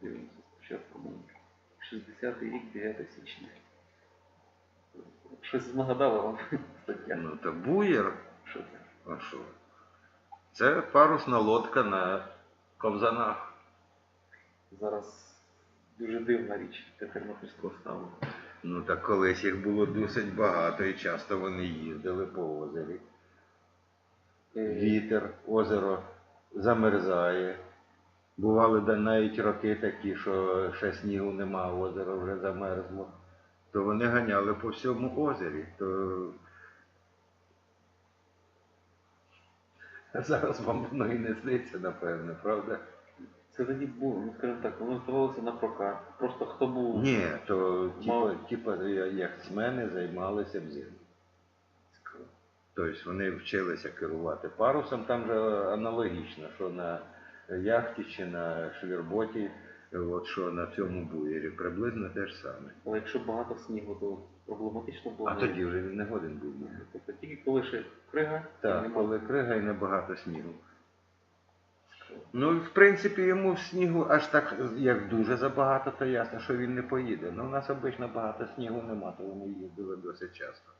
Дивимося спочатку. ну, 60 рік, 9 січня. Щось нагадало вам стаття. Ну, то буєр, Що це? а що? Це парусна лодка на ковзанах. Зараз дуже дивна річ для Тернопільського ставу. Ну так колись їх було досить багато і часто вони їздили по озері. Е, Вітер, озеро замерзає. Бували да навіть роки такі, що ще снігу нема, озеро вже замерзло. То вони ганяли по всьому озері. То... Зараз вам воно і не сниться, напевне, правда? Це тоді було, ну скажімо так, воно здавалося на прокат. Просто хто був Ні, то типа, типа я- яхтсмени займалися взимку. Тобто вони вчилися керувати парусом, там же аналогічно, що на яхті чи на шлірботі, от що на цьому буєрі, приблизно те ж саме. Але якщо багато снігу, то проблематично було. А тоді вже він не годен був. їхати. Тобто тільки коли ще крига, Так, нема коли крига і небагато снігу. Ну, в принципі, йому в снігу аж так, як дуже забагато, то ясно, що він не поїде. Ну, у нас обично багато снігу нема, то вони їздили досить часто.